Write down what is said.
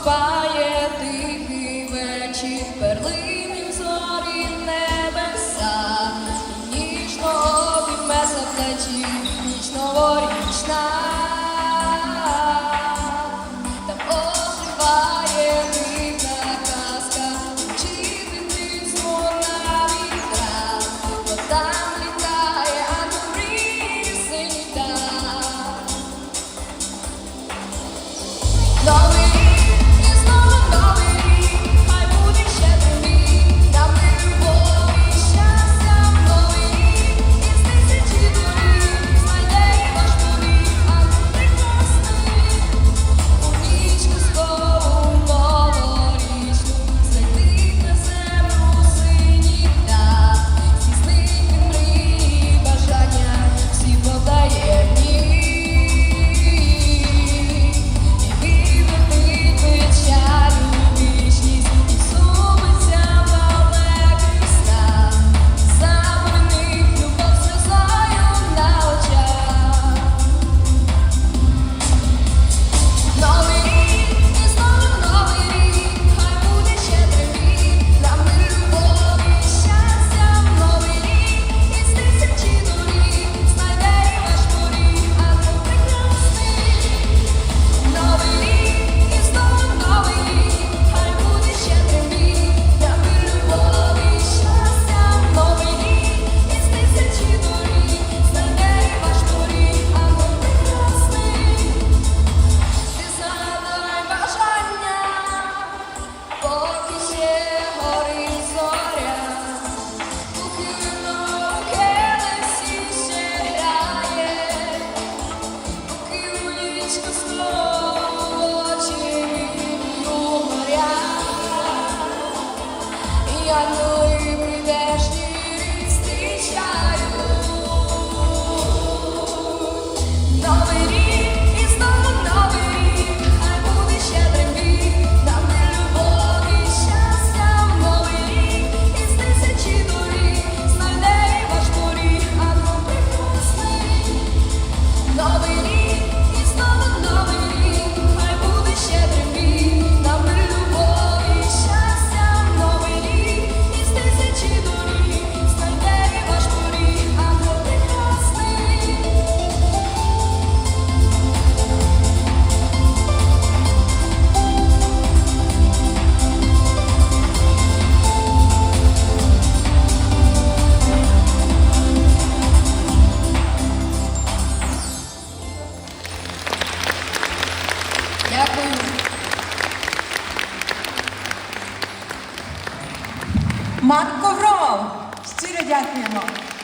Наступає тихий вечір перли. Марк Ковров. Щиро дякуємо.